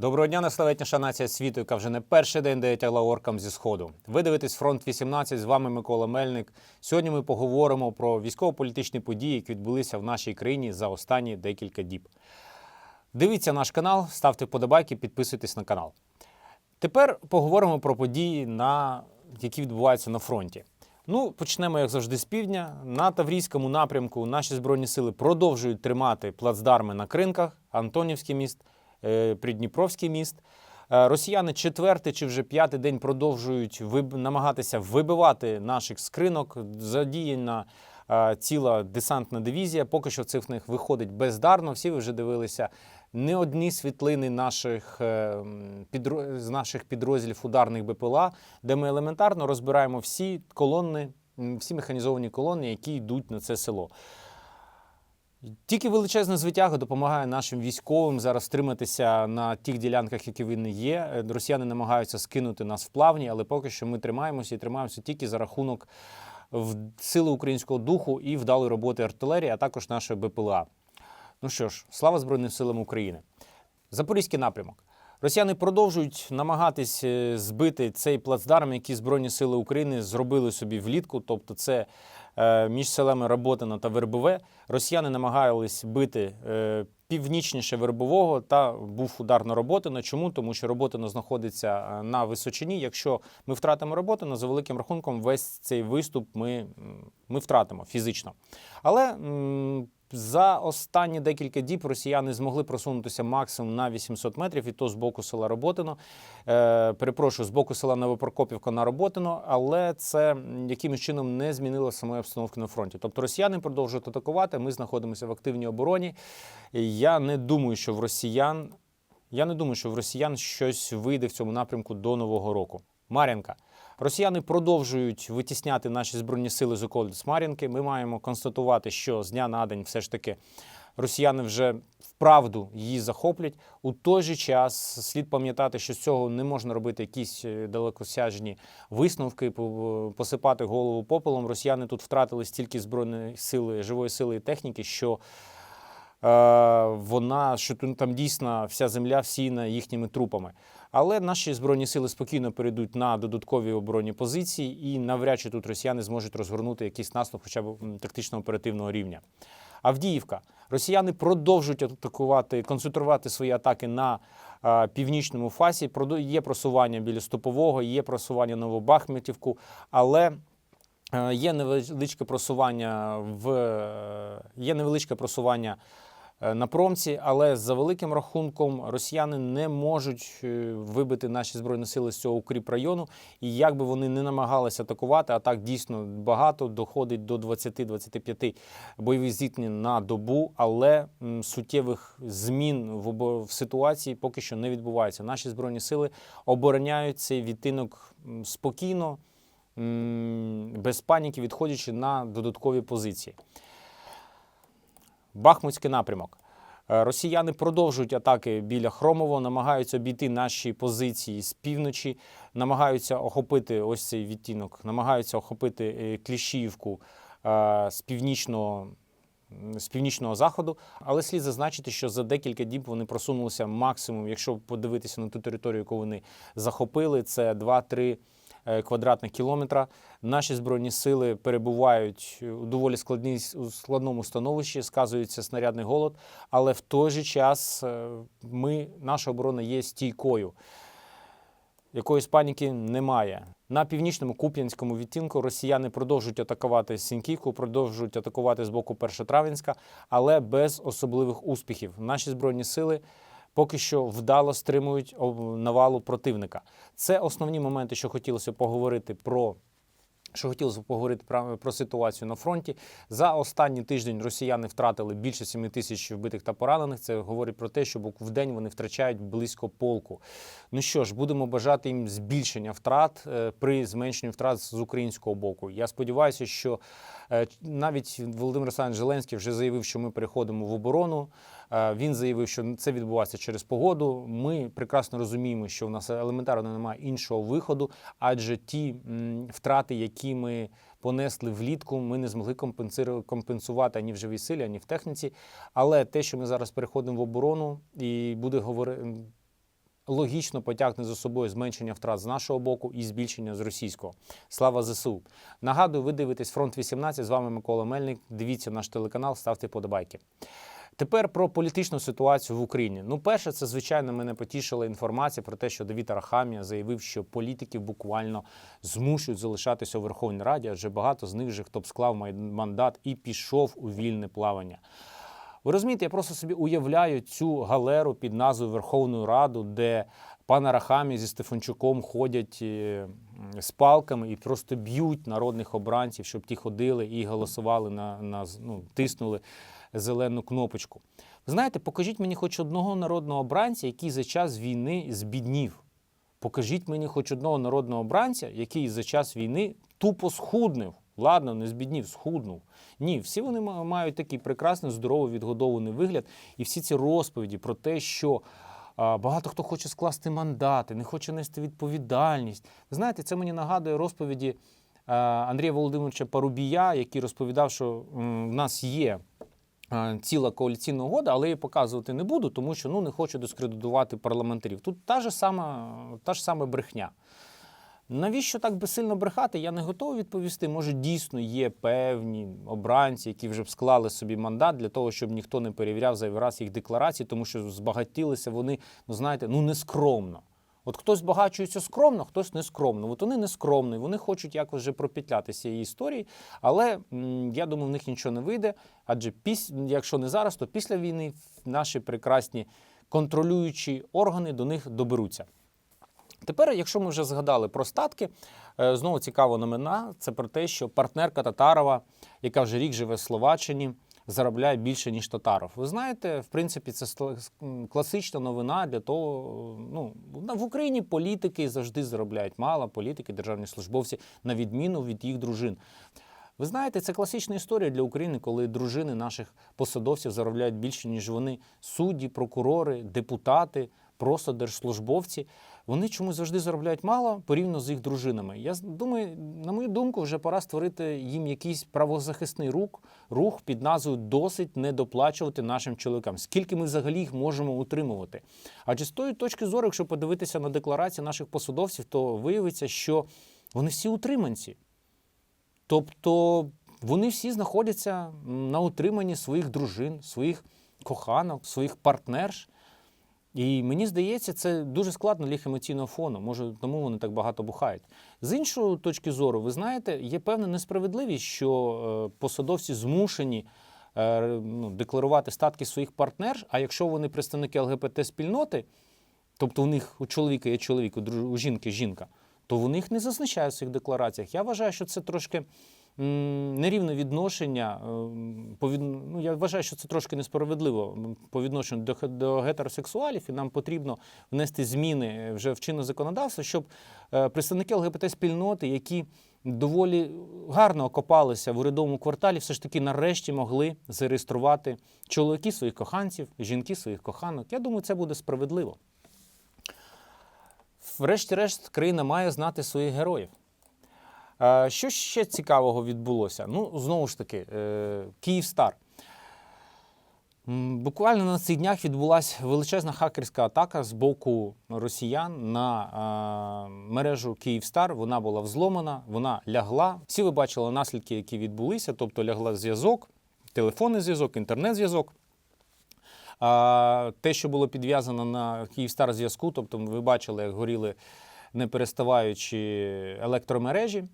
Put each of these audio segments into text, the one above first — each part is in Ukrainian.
Доброго дня, найславетніша нація світу, яка вже не перший день дає тягла оркам зі сходу. Ви дивитесь фронт 18, з вами Микола Мельник. Сьогодні ми поговоримо про військово-політичні події, які відбулися в нашій країні за останні декілька діб. Дивіться наш канал, ставте вподобайки, підписуйтесь на канал. Тепер поговоримо про події, на... які відбуваються на фронті. Ну, почнемо, як завжди, з півдня. На Таврійському напрямку наші збройні сили продовжують тримати плацдарми на кринках, Антонівський міст, Придніпровський міст. Е, Росіяни четвертий чи вже п'ятий день продовжують виб... намагатися вибивати наших скринок. Задіяна е, ціла десантна дивізія. Поки що в них виходить бездарно. Всі ви вже дивилися не одні світлини наших, е, підро... з наших підрозділів ударних БПЛА, де ми елементарно розбираємо всі колони, всі механізовані колони, які йдуть на це село. Тільки величезна звитяга допомагає нашим військовим зараз стриматися на тих ділянках, які вони є. Е, Росіяни намагаються скинути нас в плавні, але поки що ми тримаємося і тримаємося тільки за рахунок в- сили українського духу і вдалої роботи артилерії, а також нашої БПЛА. Ну що ж, слава Збройним силам України. Запорізький напрямок. Росіяни продовжують намагатись е, збити цей плацдарм, який Збройні Сили України зробили собі влітку. Тобто, це е, між селами Роботино та Вербове. Росіяни намагались бити е, північніше Вербового та був удар на Роботино. Чому? Тому що Роботино знаходиться е, на височині. Якщо ми втратимо Роботино, за великим рахунком, весь цей виступ ми, ми втратимо фізично. Але за останні декілька діб росіяни змогли просунутися максимум на 800 метрів, і то з боку села Роботино. Е, перепрошую, з боку села Новопрокопівка на Роботино, але це якимось чином не змінило самої обстановки на фронті. Тобто росіяни продовжують атакувати. Ми знаходимося в активній обороні. Я не думаю, що в росіян. Я не думаю, що в росіян щось вийде в цьому напрямку до нового року. Мар'янка. Росіяни продовжують витісняти наші збройні сили з околиць Мар'їнки. Ми маємо констатувати, що з дня на день все ж таки росіяни вже вправду її захоплять. У той же час слід пам'ятати, що з цього не можна робити якісь е, далекосяжні висновки, посипати голову попелом. Росіяни тут втратили стільки збройної сили, живої сили і техніки, що е, вона що там дійсно вся земля всіяна їхніми трупами. Але наші збройні сили спокійно перейдуть на додаткові оборонні позиції, і навряд чи тут росіяни зможуть розгорнути якийсь наступ, хоча б тактично-оперативного рівня. Авдіївка. Росіяни продовжують атакувати, концентрувати свої атаки на е, північному фасі. Є просування біля Стопового, є просування Новобахметівку, але Е, Є невеличке просування в е, є невеличке просування е, на промці, але за великим рахунком росіяни не можуть е, вибити наші збройні сили з цього укріп району. І як би вони не намагалися атакувати, а так дійсно багато доходить до 20-25 бойових зіткнень на добу, але суттєвих змін в ситуації поки що не відбувається. Наші збройні сили обороняють цей відтинок спокійно без паніки, відходячи на додаткові позиції. Бахмутський напрямок. Е, Росіяни продовжують атаки біля Хромово, намагаються обійти наші позиції з півночі, намагаються охопити ось цей відтінок, намагаються охопити е, Кліщіївку е, з північного. З північного заходу, але слід зазначити, що за декілька діб вони просунулися максимум, якщо подивитися на ту територію, яку вони захопили, це 2-3 е, квадратних кілометра. Наші збройні сили перебувають у доволі складній складному становищі, сказується снарядний голод, але в той же час е, ми, наша оборона є стійкою. Якоїсь паніки немає. На північному Куп'янському відтінку росіяни продовжують атакувати Сіньківку, продовжують атакувати з боку Першотравенська, але без особливих успіхів. Наші збройні сили поки що вдало стримують навалу противника. Це основні моменти, що хотілося поговорити про. Що хотілося б поговорити про, ситуацію на фронті. За останній тиждень росіяни втратили більше 7 тисяч вбитих та поранених. Це говорить про те, що в день вони втрачають близько полку. Ну що ж, будемо бажати їм збільшення втрат е, при зменшенні втрат з українського боку. Я сподіваюся, що навіть Володимир Олександрович Зеленський вже заявив, що ми переходимо в оборону. Е, Він заявив, що це відбувається через погоду. Ми прекрасно розуміємо, що в нас елементарно немає іншого виходу, адже ті втрати, які ми понесли влітку, ми не змогли компенсувати ані в живій силі, ані в техніці. Але те, що ми зараз переходимо в оборону, і буде говорити логічно потягне за собою зменшення втрат з нашого боку і збільшення з російського. Слава ЗСУ! Нагадую, ви дивитесь фронт 18. З вами Микола Мельник. Дивіться наш телеканал, ставте подобайки. Тепер про політичну ситуацію в Україні. Ну, перше, це звичайно мене потішила інформація про те, що Давід Арахамія заявив, що політиків буквально змушують залишатися у Верховній Раді, адже багато з них вже хто б склав мандат і пішов у вільне плавання. Ви розумієте, я просто собі уявляю цю галеру під назвою Верховної Ради, де пан Арахамія зі Стефанчуком ходять е, з палками і просто б'ють народних обранців, щоб ті ходили і голосували на, на ну, тиснули зелену кнопочку. Ви знаєте, покажіть мені хоч одного народного обранця, який за час війни збіднів. Покажіть мені хоч одного народного обранця, який за час війни тупо схуднив. Ладно, не збіднів, схуднув. Ні, всі вони мають такий прекрасний, здоровий, відгодований вигляд. І всі ці розповіді про те, що багато хто хоче скласти мандати, не хоче нести відповідальність. Ви знаєте, це мені нагадує розповіді Андрія Володимировича Парубія, який розповідав, що в нас є ціла коаліційна угода, але я показувати не буду, тому що ну, не хочу дискредитувати парламентарів. Тут та ж сама, та ж сама брехня. Навіщо так безсильно брехати? Я не готовий відповісти. Може, дійсно є певні обранці, які вже б склали собі мандат для того, щоб ніхто не перевіряв зайвий раз їх декларації, тому що збагатілися вони, ну знаєте, ну нескромно. От хтось збагачується скромно, хтось нескромно. От вони нескромні, вони хочуть якось вже пропетлятися цієї історії, але я думаю, в них нічого не вийде. Адже піс, якщо не зараз, то після війни наші прекрасні контролюючі органи до них доберуться. Тепер, якщо ми вже згадали про статки, е, знову цікава новина. Це про те, що партнерка Татарова, яка вже рік живе в Словаччині, заробляє більше ніж Татаров. Ви знаєте, в принципі, це класична новина для того. Ну в Україні політики завжди заробляють мало, політики, державні службовці, на відміну від їх дружин. Ви знаєте, це класична історія для України, коли дружини наших посадовців заробляють більше, ніж вони судді, прокурори, депутати, просто держслужбовці. Вони чомусь завжди заробляють мало порівняно з їх дружинами. Я думаю, на мою думку, вже пора створити їм якийсь правозахисний рух, рух під назвою Досить не доплачувати нашим чоловікам. Скільки ми взагалі їх можемо утримувати? Адже з тої точки зору, якщо подивитися на декларації наших посадовців, то виявиться, що вони всі утриманці. Тобто вони всі знаходяться на утриманні своїх дружин, своїх коханок, своїх партнерш. І мені здається, це дуже складно для їх емоційного фону. Може, тому вони так багато бухають. З іншої точки зору, ви знаєте, є певна несправедливість, що е, посадовці змушені е, ну, декларувати статки своїх партнерш, а якщо вони представники ЛГБТ-спільноти, тобто у них у чоловіка є чоловік, у, жінки жінка, то вони їх не зазначають в своїх деклараціях. Я вважаю, що це трошки нерівне відношення. ем, по ну, я вважаю, що це трошки несправедливо по відношенню до, до гетеросексуалів, і нам потрібно внести зміни вже в чинне законодавство, щоб е, представники ЛГБТ-спільноти, які доволі гарно окопалися в урядовому кварталі, все ж таки нарешті могли зареєструвати чоловіки своїх коханців, жінки своїх коханок. Я думаю, це буде справедливо. Врешті-решт, країна має знати своїх героїв. Е, Що ще цікавого відбулося? Ну, знову ж таки, е, Київстар. Буквально на цих днях відбулася величезна хакерська атака з боку росіян на е, мережу Київстар. Вона була взломана, вона лягла. Всі ви бачили наслідки, які відбулися, тобто лягла зв'язок, телефонний зв'язок, інтернет-зв'язок. Те, що було підв'язано на Київстар зв'язку, тобто ви бачили, як горіли не переставаючи електромережі,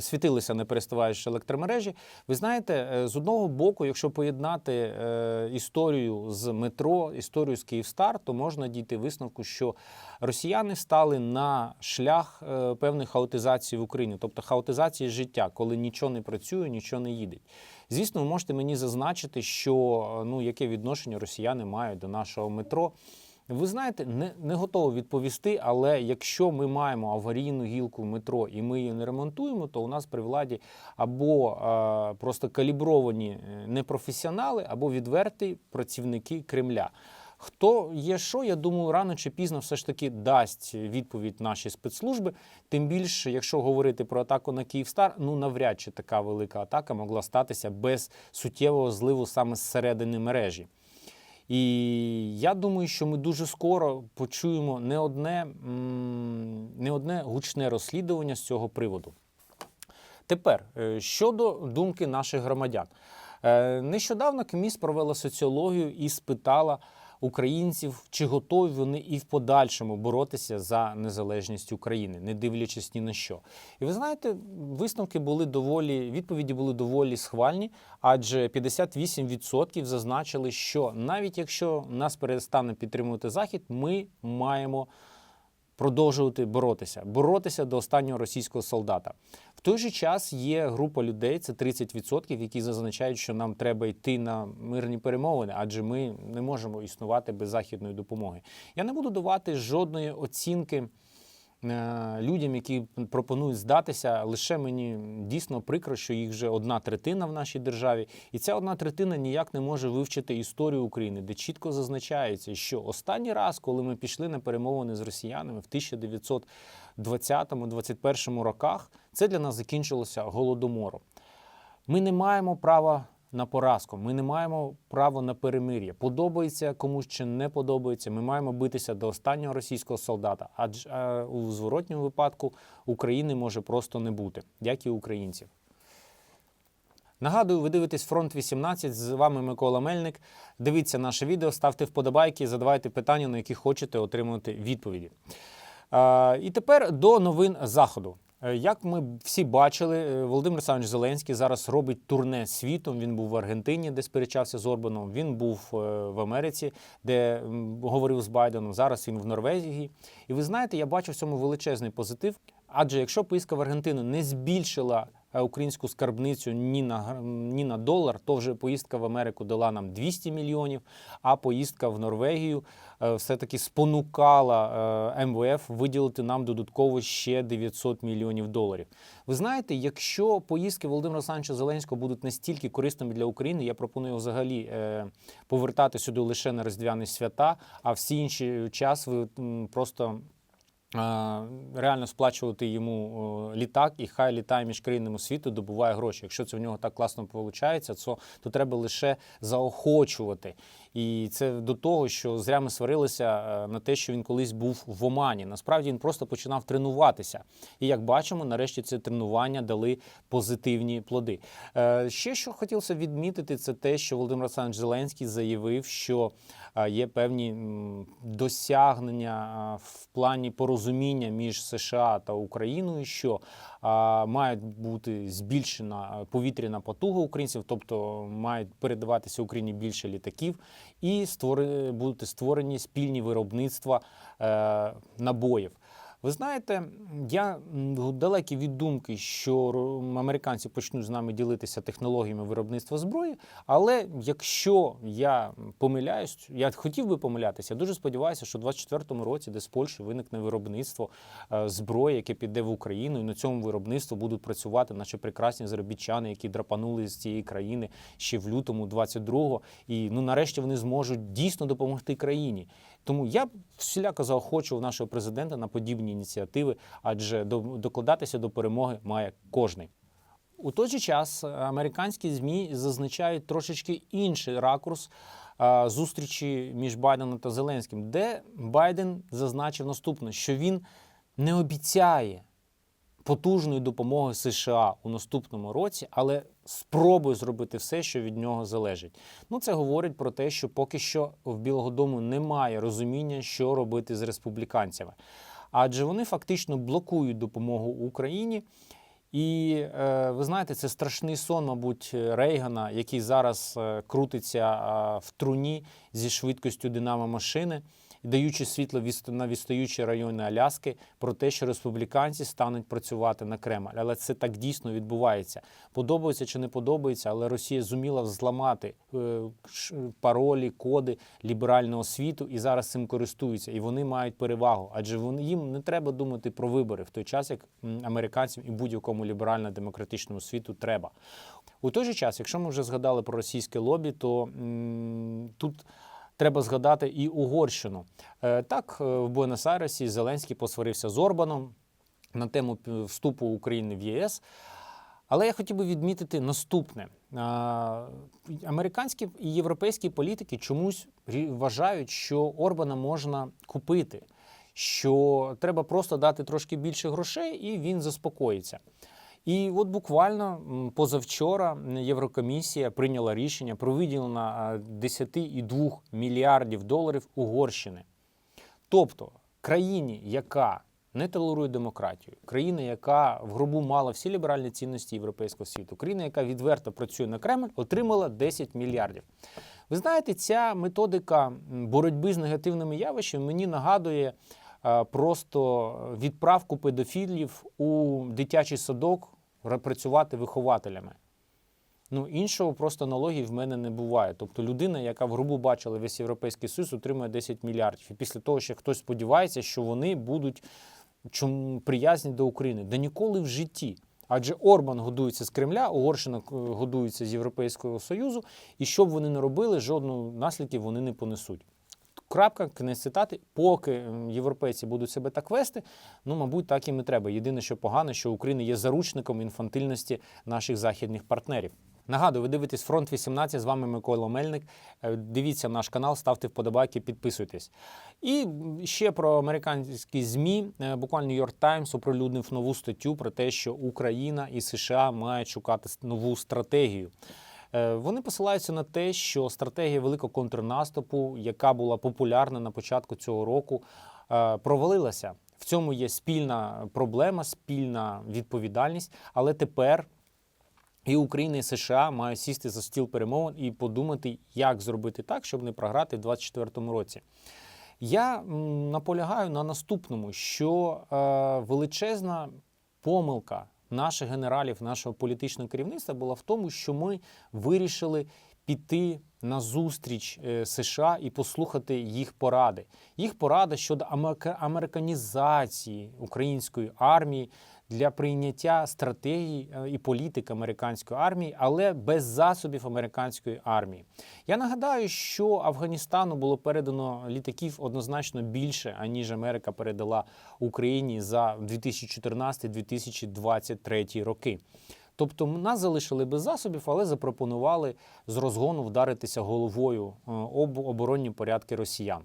світилися не переставаючи електромережі. Ви знаєте, е, з одного боку, якщо поєднати е, історію з метро, історію з Київстар, то можна дійти висновку, що росіяни стали на шлях е, певної хаотизації в Україні, тобто хаотизації життя, коли нічого не працює, нічого не їде. Звісно, ви можете мені зазначити, що ну яке відношення росіяни мають до нашого метро. Ви знаєте, не, не готовий відповісти, але якщо ми маємо аварійну гілку метро і ми її не ремонтуємо, то у нас при владі або е, просто калібровані е, непрофесіонали, або відверті працівники Кремля. Хто є що, я думаю, рано чи пізно все ж таки дасть відповідь наші спецслужби. Тим більше, якщо говорити про атаку на Київстар, ну навряд чи така велика атака могла статися без суттєвого зливу саме зсередини мережі. І я думаю, що ми дуже скоро почуємо не одне, не одне гучне розслідування з цього приводу. Тепер е, щодо думки наших громадян. Е, Нещодавно КМІС провела соціологію і спитала українців, чи готові вони і в подальшому боротися за незалежність України, не дивлячись ні на що. І ви знаєте, висновки були доволі, відповіді були доволі схвальні, адже 58% зазначили, що навіть якщо нас перестане підтримувати Захід, ми маємо продовжувати боротися, боротися до останнього російського солдата. В той же час є група людей, це 30%, які зазначають, що нам треба йти на мирні перемовини, адже ми не можемо існувати без західної допомоги. Я не буду давати жодної оцінки. Е, Людям, які пропонують здатися, лише мені дійсно прикро, що їх вже одна третина в нашій державі, і ця одна третина ніяк не може вивчити історію України, де чітко зазначається, що останній раз, коли ми пішли на перемовини з росіянами в 1920-21 роках, це для нас закінчилося голодомором. Ми не маємо права на поразку, ми не маємо права на перемир'я. Подобається комусь чи не подобається. Ми маємо битися до останнього російського солдата. Адже е, у зворотньому випадку України може просто не бути, як і українців. Нагадую, ви дивитесь фронт 18. З вами Микола Мельник. Дивіться наше відео, ставте вподобайки, задавайте питання, на які хочете отримувати відповіді. Е, І тепер до новин заходу. Е, Як ми всі бачили, е, Володимир Олександрович Зеленський зараз робить турне світом. Він був в Аргентині, де сперечався з Орбаном. Він був е, в Америці, де говорив з Байденом. Зараз він в Норвегії. І ви знаєте, я бачу в цьому величезний позитив. Адже якщо поїздка в Аргентину не збільшила українську скарбницю ні на ні на долар, то вже поїздка в Америку дала нам 200 мільйонів. А поїздка в Норвегію е, все-таки спонукала е, МВФ виділити нам додатково ще 900 мільйонів доларів. Ви знаєте, якщо поїздки Володимира Олександровича Зеленського будуть настільки корисними для України, я пропоную взагалі е, повертати сюди лише на різдвяні свята, а всі інші час ви просто. Реально сплачувати йому літак, і хай літає між країнами світу, добуває гроші. Якщо це в нього так класно виходить, то треба лише заохочувати. І це до того, що зря ми сварилися е, на те, що він колись був в Омані. Насправді він просто починав тренуватися. І як бачимо, нарешті це тренування дали позитивні плоди. Е, Ще що хотілося відмітити, це те, що Володимир Олександрович Зеленський заявив, що е, є певні досягнення в плані порозуміння між США та Україною, що має бути збільшена повітряна потуга українців, тобто мають передаватися Україні більше літаків, і створи, будуть створені спільні виробництва е, набоїв. Ви знаєте, я далекий від думки, що американці почнуть з нами ділитися технологіями виробництва зброї. Але якщо я помиляюсь, я хотів би помилятися, я дуже сподіваюся, що в 24-му році десь в Польщі виникне виробництво е, зброї, яке піде в Україну, і на цьому виробництві будуть працювати наші прекрасні заробітчани, які драпанули з цієї країни ще в лютому 22-го. І ну нарешті вони зможуть дійсно допомогти країні. Тому я всіляко заохочував нашого президента на подібні ініціативи, адже докладатися до перемоги має кожний. У той же час е, американські ЗМІ зазначають трошечки інший ракурс е, зустрічі між Байденом та Зеленським, де Байден зазначив наступне, що він не обіцяє потужної допомоги США у наступному році, але спробує зробити все, що від нього залежить. Ну, це говорить про те, що поки що в Білого Дому немає розуміння, що робити з республіканцями. Адже вони фактично блокують допомогу Україні. І е, ви знаєте, це страшний сон, мабуть, Рейгана, який зараз е, крутиться в труні зі швидкістю динамо машини, даючи світло на відстаючі райони Аляски про те, що республіканці стануть працювати на Кремль. Але це так дійсно відбувається. Подобається чи не подобається, але Росія зуміла зламати е, паролі, коди ліберального світу і зараз цим користуються. І вони мають перевагу, адже вони їм не треба думати про вибори в той час, як американцям і будь-якому ліберально-демократичному світу треба. У той же час, якщо ми вже згадали про російське лобі, то м, тут треба згадати і Угорщину. Е, так, е, в Буенос-Айресі Зеленський посварився з Орбаном на тему вступу України в ЄС. Але я хотів би відмітити наступне: американські і європейські політики чомусь вважають, що Орбана можна купити, що треба просто дати трошки більше грошей, і він заспокоїться. І от буквально позавчора Єврокомісія прийняла рішення про виділення а, 10,2 мільярдів доларів Угорщини. Тобто країні, яка не толерує демократію, країна, яка в грубу мала всі ліберальні цінності європейського світу, країна, яка відверто працює на Кремль, отримала 10 мільярдів. Ви знаєте, ця методика боротьби з негативними явищами мені нагадує просто відправку педофілів у дитячий садок працювати вихователями. Ну, іншого просто аналогії в мене не буває. Тобто людина, яка в грубу бачила весь Європейський Союз, отримує 10 мільярдів. І після того, ще хтось сподівається, що вони будуть чому приязні до України. Да ніколи в житті. Адже Орбан годується з Кремля, Угорщина е, годується з Європейського Союзу, і що б вони не робили, жодного наслідків вони не понесуть. Крапка, кінець цитати, поки європейці будуть себе так вести, ну, мабуть, так їм і треба. Єдине, що погано, що Україна є заручником інфантильності наших західних партнерів. Нагадую, ви дивитесь фронт 18. З вами Микола Мельник. Е, Дивіться наш канал, ставте вподобайки, підписуйтесь. І ще про американські змі. Е, Буквально New York Times оприлюднив нову статтю про те, що Україна і США мають шукати нову стратегію. Е, Вони посилаються на те, що стратегія великого контрнаступу, яка була популярна на початку цього року, е, провалилася. В цьому є спільна проблема, спільна відповідальність. Але тепер і Україна, і США мають сісти за стіл перемовин і подумати, як зробити так, щоб не програти в 2024 році. Я наполягаю на наступному, що е, величезна помилка наших генералів, нашого політичного керівництва була в тому, що ми вирішили піти на зустріч е, США і послухати їх поради. Їх порада щодо америка- американізації української армії для прийняття стратегії е, і політик американської армії, але без засобів американської армії. Я нагадаю, що Афганістану було передано літаків однозначно більше, аніж Америка передала Україні за 2014-2023 роки. Тобто нас залишили без засобів, але запропонували з розгону вдаритися головою е, об оборонні порядки росіян.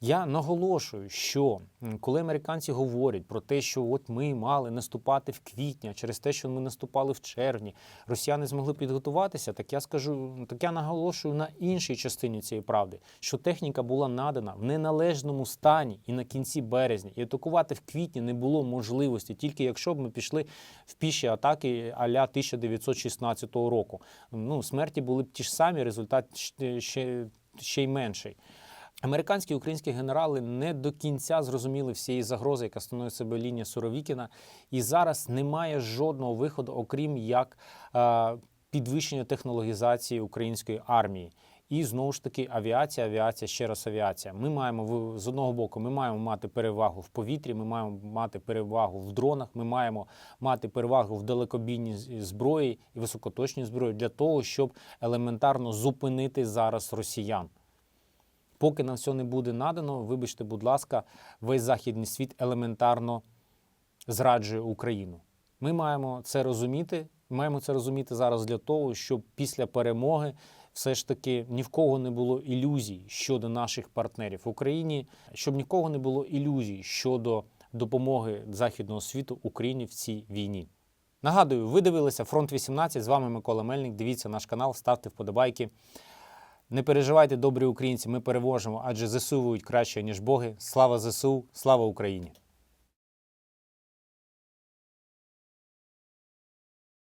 Я наголошую, що коли американці говорять про те, що от ми мали наступати в квітні, а через те, що ми наступали в червні, росіяни змогли підготуватися, так я скажу, так я наголошую на іншій частині цієї правди, що техніка була надана в неналежному стані і на кінці березня, і атакувати в квітні не було можливості, тільки якщо б ми пішли в піші атаки аля 1916 року. Ну, смерті були б ті ж самі, результат ще, ще, ще й менший. Американські і українські генерали не до кінця зрозуміли всієї загрози, яка становить себе лінія Суровікіна, і зараз немає жодного виходу, окрім як е, підвищення технологізації української армії. І знову ж таки авіація, авіація, ще раз авіація. Ми маємо в- з одного боку, ми маємо мати перевагу в повітрі, ми маємо мати перевагу в дронах, ми маємо мати перевагу в далекобійній зброї і високоточній зброї для того, щоб елементарно зупинити зараз росіян. Поки нам все не буде надано, вибачте, будь ласка, весь західний світ елементарно зраджує Україну. Ми маємо це розуміти. Маємо це розуміти зараз для того, щоб після перемоги все ж таки ні в кого не було ілюзій щодо наших партнерів в Україні, щоб ні в кого не було ілюзій щодо допомоги західного світу Україні в цій війні. Нагадую, ви дивилися фронт 18. З вами Микола Мельник. Дивіться наш канал, ставте вподобайки. Не переживайте, добрі українці, ми переможемо, адже ЗСУ воюють краще, ніж боги. Слава ЗСУ, слава Україні!